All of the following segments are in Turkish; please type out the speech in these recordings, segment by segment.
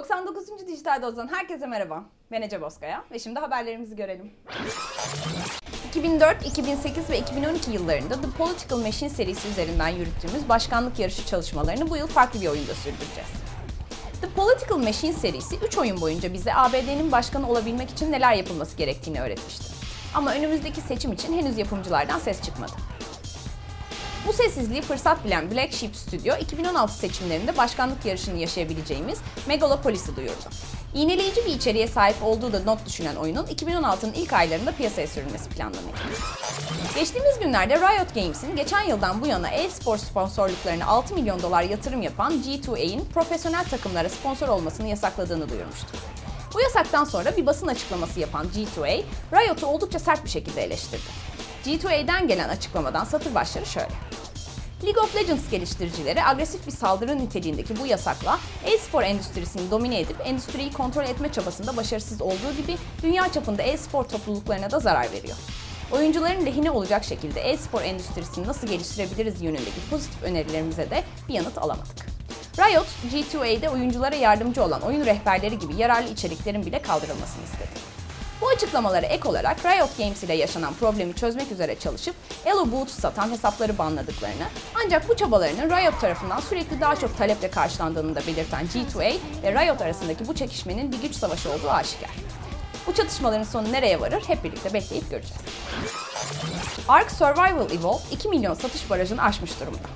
99. Dijital Doz'dan herkese merhaba. Ben Ece Bozkaya ve şimdi haberlerimizi görelim. 2004, 2008 ve 2012 yıllarında The Political Machine serisi üzerinden yürüttüğümüz başkanlık yarışı çalışmalarını bu yıl farklı bir oyunda sürdüreceğiz. The Political Machine serisi 3 oyun boyunca bize ABD'nin başkanı olabilmek için neler yapılması gerektiğini öğretmişti. Ama önümüzdeki seçim için henüz yapımcılardan ses çıkmadı. Bu sessizliği fırsat bilen Black Sheep Studio, 2016 seçimlerinde başkanlık yarışını yaşayabileceğimiz Megalopolis'i duyurdu. İğneleyici bir içeriğe sahip olduğu da not düşünen oyunun 2016'nın ilk aylarında piyasaya sürülmesi planlanıyor. Geçtiğimiz günlerde Riot Games'in geçen yıldan bu yana e-spor sponsorluklarına 6 milyon dolar yatırım yapan G2A'in profesyonel takımlara sponsor olmasını yasakladığını duyurmuştu. Bu yasaktan sonra bir basın açıklaması yapan G2A, Riot'u oldukça sert bir şekilde eleştirdi. G2A'den gelen açıklamadan satır başları şöyle. League of Legends geliştiricileri agresif bir saldırı niteliğindeki bu yasakla e-spor endüstrisini domine edip endüstriyi kontrol etme çabasında başarısız olduğu gibi dünya çapında e-spor topluluklarına da zarar veriyor. Oyuncuların lehine olacak şekilde e-spor endüstrisini nasıl geliştirebiliriz yönündeki pozitif önerilerimize de bir yanıt alamadık. Riot, G2A'de oyunculara yardımcı olan oyun rehberleri gibi yararlı içeriklerin bile kaldırılmasını istedi. Bu açıklamalara ek olarak Riot Games ile yaşanan problemi çözmek üzere çalışıp Elo Boot satan hesapları banladıklarını ancak bu çabalarının Riot tarafından sürekli daha çok taleple karşılandığını da belirten G2A ve Riot arasındaki bu çekişmenin bir güç savaşı olduğu aşikar. Bu çatışmaların sonu nereye varır hep birlikte bekleyip göreceğiz. Ark Survival Evolved 2 milyon satış barajını aşmış durumda.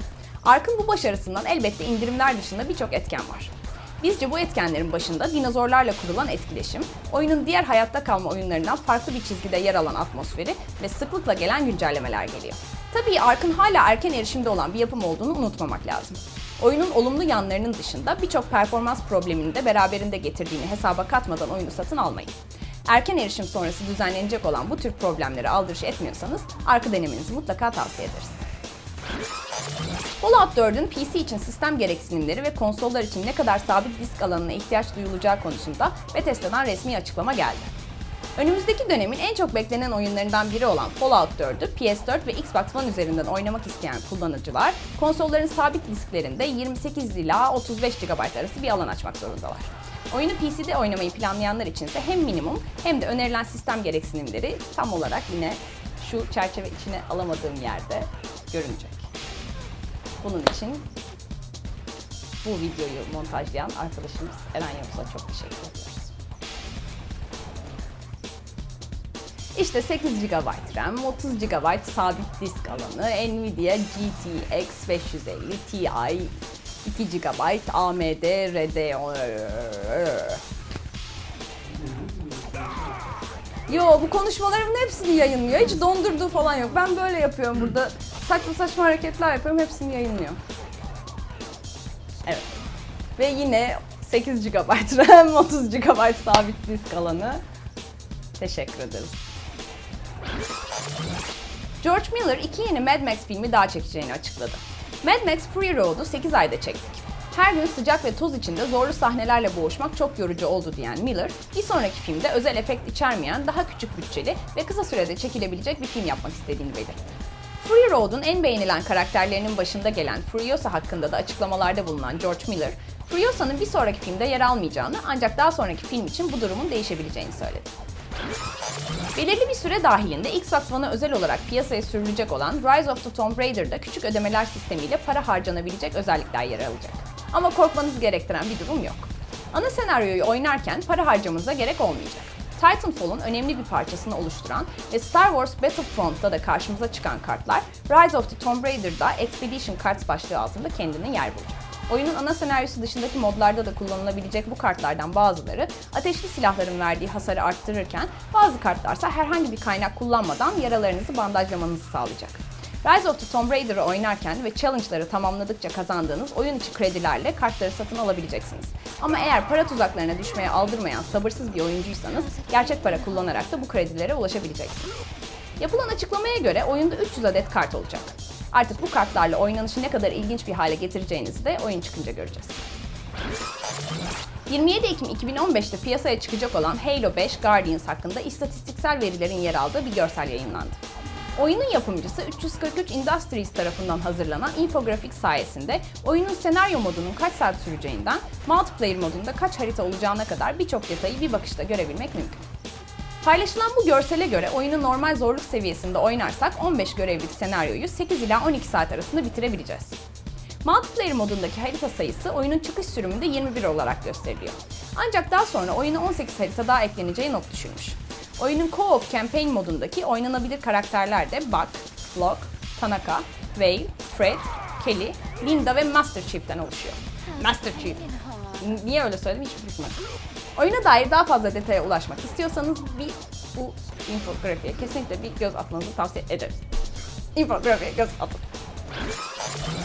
Ark'ın bu başarısından elbette indirimler dışında birçok etken var. Bizce bu etkenlerin başında dinozorlarla kurulan etkileşim, oyunun diğer hayatta kalma oyunlarından farklı bir çizgide yer alan atmosferi ve sıklıkla gelen güncellemeler geliyor. Tabii Ark'ın hala erken erişimde olan bir yapım olduğunu unutmamak lazım. Oyunun olumlu yanlarının dışında birçok performans problemini de beraberinde getirdiğini hesaba katmadan oyunu satın almayın. Erken erişim sonrası düzenlenecek olan bu tür problemleri aldırış etmiyorsanız Ark'ı denemenizi mutlaka tavsiye ederiz. Fallout 4'ün PC için sistem gereksinimleri ve konsollar için ne kadar sabit disk alanına ihtiyaç duyulacağı konusunda Bethesda'dan resmi açıklama geldi. Önümüzdeki dönemin en çok beklenen oyunlarından biri olan Fallout 4'ü PS4 ve Xbox One üzerinden oynamak isteyen kullanıcılar, konsolların sabit disklerinde 28 ila 35 GB arası bir alan açmak zorundalar. Oyunu PC'de oynamayı planlayanlar için ise hem minimum hem de önerilen sistem gereksinimleri tam olarak yine şu çerçeve içine alamadığım yerde görünecek. Bunun için bu videoyu montajlayan arkadaşımız Eren Yavuz'a çok teşekkür ediyoruz. İşte 8 GB RAM, 30 GB sabit disk alanı, Nvidia GTX 550 Ti, 2 GB AMD Radeon. Yo bu konuşmalarımın hepsini yayınlıyor. Hiç dondurduğu falan yok. Ben böyle yapıyorum burada. Saçma saçma hareketler yapıyorum. Hepsini yayınlıyor. Evet. Ve yine 8 GB RAM, 30 GB sabit disk alanı. Teşekkür ederiz. George Miller iki yeni Mad Max filmi daha çekeceğini açıkladı. Mad Max Fury Road'u 8 ayda çektik. Her gün sıcak ve toz içinde zorlu sahnelerle boğuşmak çok yorucu oldu diyen Miller, bir sonraki filmde özel efekt içermeyen, daha küçük bütçeli ve kısa sürede çekilebilecek bir film yapmak istediğini belirtti. Fury Road'un en beğenilen karakterlerinin başında gelen Furiosa hakkında da açıklamalarda bulunan George Miller, Furiosa'nın bir sonraki filmde yer almayacağını ancak daha sonraki film için bu durumun değişebileceğini söyledi. Belirli bir süre dahilinde Xbox One'a özel olarak piyasaya sürülecek olan Rise of the Tomb Raider'da küçük ödemeler sistemiyle para harcanabilecek özellikler yer alacak. Ama korkmanızı gerektiren bir durum yok. Ana senaryoyu oynarken para harcamanıza gerek olmayacak. Titanfall'un önemli bir parçasını oluşturan ve Star Wars Battlefront'ta da karşımıza çıkan kartlar, Rise of the Tomb Raider'da Expedition Cards başlığı altında kendini yer bulacak. Oyunun ana senaryosu dışındaki modlarda da kullanılabilecek bu kartlardan bazıları ateşli silahların verdiği hasarı arttırırken bazı kartlarsa herhangi bir kaynak kullanmadan yaralarınızı bandajlamanızı sağlayacak. Rise of the Tomb Raider'ı oynarken ve challenge'ları tamamladıkça kazandığınız oyun içi kredilerle kartları satın alabileceksiniz. Ama eğer para tuzaklarına düşmeye aldırmayan sabırsız bir oyuncuysanız gerçek para kullanarak da bu kredilere ulaşabileceksiniz. Yapılan açıklamaya göre oyunda 300 adet kart olacak. Artık bu kartlarla oynanışı ne kadar ilginç bir hale getireceğinizi de oyun çıkınca göreceğiz. 27 Ekim 2015'te piyasaya çıkacak olan Halo 5 Guardians hakkında istatistiksel verilerin yer aldığı bir görsel yayınlandı. Oyunun yapımcısı 343 Industries tarafından hazırlanan infografik sayesinde oyunun senaryo modunun kaç saat süreceğinden multiplayer modunda kaç harita olacağına kadar birçok detayı bir bakışta görebilmek mümkün. Paylaşılan bu görsele göre oyunu normal zorluk seviyesinde oynarsak 15 görevlik senaryoyu 8 ila 12 saat arasında bitirebileceğiz. Multiplayer modundaki harita sayısı oyunun çıkış sürümünde 21 olarak gösteriliyor. Ancak daha sonra oyuna 18 harita daha ekleneceği not düşülmüş. Oyunun Co-op Campaign modundaki oynanabilir karakterler de Buck, Flock, Tanaka, Vale, Fred, Kelly, Linda ve Master Chief'ten oluşuyor. Master Chief. Niye öyle söyledim hiç bilmiyorum. Oyuna dair daha fazla detaya ulaşmak istiyorsanız bir bu infografiye kesinlikle bir göz atmanızı tavsiye ederiz. İnfografiye göz atın.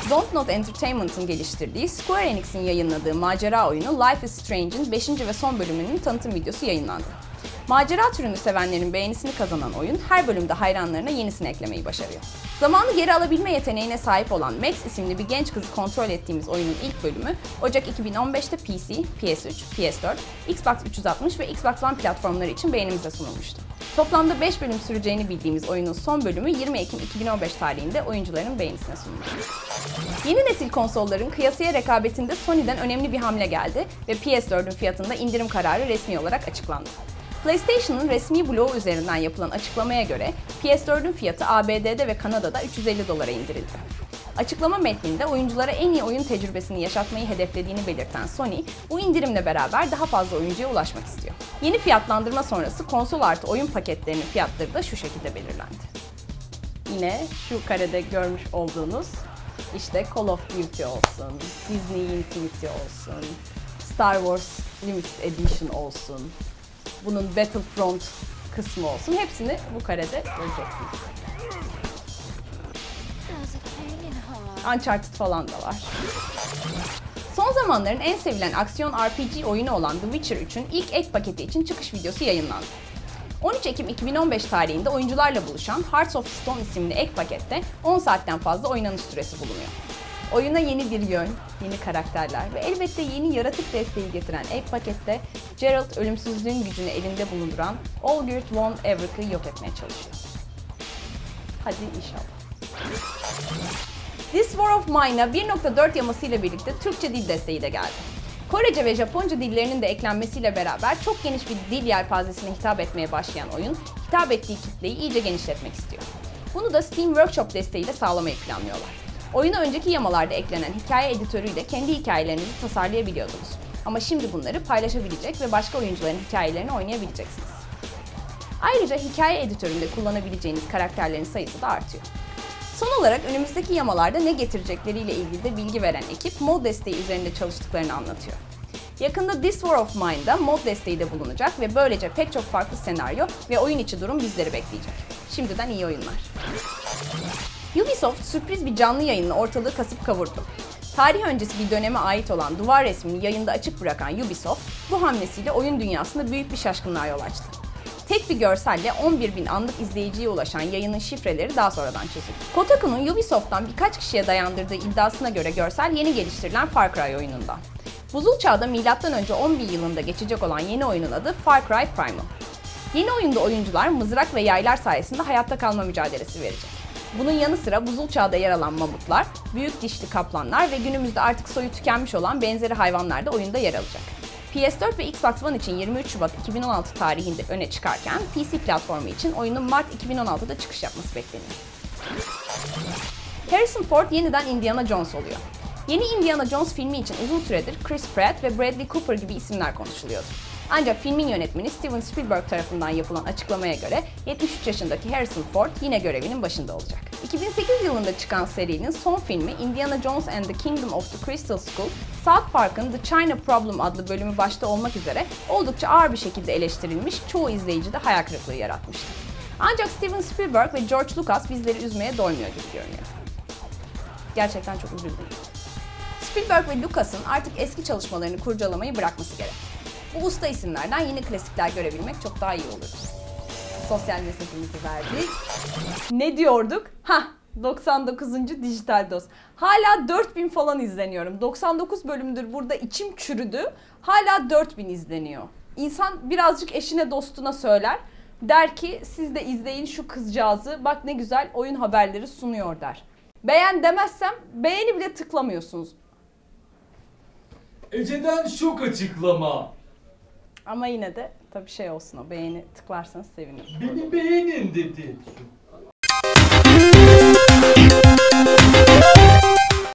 Don't Not Entertainment'ın geliştirdiği Square Enix'in yayınladığı macera oyunu Life is Strange'in 5. ve son bölümünün tanıtım videosu yayınlandı. Macera türünü sevenlerin beğenisini kazanan oyun her bölümde hayranlarına yenisini eklemeyi başarıyor. Zamanı geri alabilme yeteneğine sahip olan Max isimli bir genç kızı kontrol ettiğimiz oyunun ilk bölümü Ocak 2015'te PC, PS3, PS4, Xbox 360 ve Xbox One platformları için beğenimize sunulmuştu. Toplamda 5 bölüm süreceğini bildiğimiz oyunun son bölümü 20 Ekim 2015 tarihinde oyuncuların beğenisine sunuldu. Yeni nesil konsolların kıyasıya rekabetinde Sony'den önemli bir hamle geldi ve PS4'ün fiyatında indirim kararı resmi olarak açıklandı. PlayStation'ın resmi bloğu üzerinden yapılan açıklamaya göre PS4'ün fiyatı ABD'de ve Kanada'da 350 dolara indirildi. Açıklama metninde oyunculara en iyi oyun tecrübesini yaşatmayı hedeflediğini belirten Sony, bu indirimle beraber daha fazla oyuncuya ulaşmak istiyor. Yeni fiyatlandırma sonrası konsol artı oyun paketlerinin fiyatları da şu şekilde belirlendi. Yine şu karede görmüş olduğunuz işte Call of Duty olsun, Disney Infinity olsun, Star Wars Limited Edition olsun, bunun Battlefront kısmı olsun. Hepsini bu karede göreceksiniz. Uncharted falan da var. Son zamanların en sevilen aksiyon RPG oyunu olan The Witcher 3'ün ilk ek paketi için çıkış videosu yayınlandı. 13 Ekim 2015 tarihinde oyuncularla buluşan Hearts of Stone isimli ek pakette 10 saatten fazla oynanış süresi bulunuyor. Oyuna yeni bir yön, yeni karakterler ve elbette yeni yaratık desteği getiren ek pakette Geralt ölümsüzlüğün gücünü elinde bulunduran Olgierd von Everich'i yok etmeye çalışıyor. Hadi inşallah. This War of Mine'a 1.4 yamasıyla birlikte Türkçe dil desteği de geldi. Korece ve Japonca dillerinin de eklenmesiyle beraber çok geniş bir dil yelpazesine hitap etmeye başlayan oyun, hitap ettiği kitleyi iyice genişletmek istiyor. Bunu da Steam Workshop desteğiyle sağlamayı planlıyorlar. Oyuna önceki yamalarda eklenen hikaye editörüyle kendi hikayelerinizi tasarlayabiliyordunuz. Ama şimdi bunları paylaşabilecek ve başka oyuncuların hikayelerini oynayabileceksiniz. Ayrıca hikaye editöründe kullanabileceğiniz karakterlerin sayısı da artıyor. Son olarak önümüzdeki yamalarda ne getirecekleriyle ilgili de bilgi veren ekip mod desteği üzerinde çalıştıklarını anlatıyor. Yakında This War of Mine'da mod desteği de bulunacak ve böylece pek çok farklı senaryo ve oyun içi durum bizleri bekleyecek. Şimdiden iyi oyunlar. Ubisoft sürpriz bir canlı yayınla ortalığı kasıp kavurdu. Tarih öncesi bir döneme ait olan duvar resmini yayında açık bırakan Ubisoft, bu hamlesiyle oyun dünyasında büyük bir şaşkınlığa yol açtı. Tek bir görselle 11 bin anlık izleyiciye ulaşan yayının şifreleri daha sonradan çözüldü. Kotaku'nun Ubisoft'tan birkaç kişiye dayandırdığı iddiasına göre görsel yeni geliştirilen Far Cry oyunundan. Buzul Çağ'da M.Ö. 11 yılında geçecek olan yeni oyunun adı Far Cry Primal. Yeni oyunda oyuncular mızrak ve yaylar sayesinde hayatta kalma mücadelesi verecek. Bunun yanı sıra buzul çağda yer alan mamutlar, büyük dişli kaplanlar ve günümüzde artık soyu tükenmiş olan benzeri hayvanlar da oyunda yer alacak. PS4 ve Xbox One için 23 Şubat 2016 tarihinde öne çıkarken PC platformu için oyunun Mart 2016'da çıkış yapması bekleniyor. Harrison Ford yeniden Indiana Jones oluyor. Yeni Indiana Jones filmi için uzun süredir Chris Pratt ve Bradley Cooper gibi isimler konuşuluyordu. Ancak filmin yönetmeni Steven Spielberg tarafından yapılan açıklamaya göre 73 yaşındaki Harrison Ford yine görevinin başında olacak. 2008 yılında çıkan serinin son filmi Indiana Jones and the Kingdom of the Crystal Skull, South Park'ın The China Problem adlı bölümü başta olmak üzere oldukça ağır bir şekilde eleştirilmiş, çoğu izleyicide hayal kırıklığı yaratmıştı. Ancak Steven Spielberg ve George Lucas bizleri üzmeye doymuyor gibi görünüyor. Gerçekten çok üzüldüm. Spielberg ve Lucas'ın artık eski çalışmalarını kurcalamayı bırakması gerek. Bu usta isimlerden yeni klasikler görebilmek çok daha iyi olur. Sosyal mesajımızı verdik. Ne diyorduk? Ha 99. Dijital Doz. Hala 4000 falan izleniyorum. 99 bölümdür burada içim çürüdü. Hala 4000 izleniyor. İnsan birazcık eşine dostuna söyler. Der ki siz de izleyin şu kızcağızı bak ne güzel oyun haberleri sunuyor der. Beğen demezsem beğeni bile tıklamıyorsunuz. Ece'den şok açıklama. Ama yine de tabii şey olsun o beğeni tıklarsanız sevinirim. Beni beğenin dedi.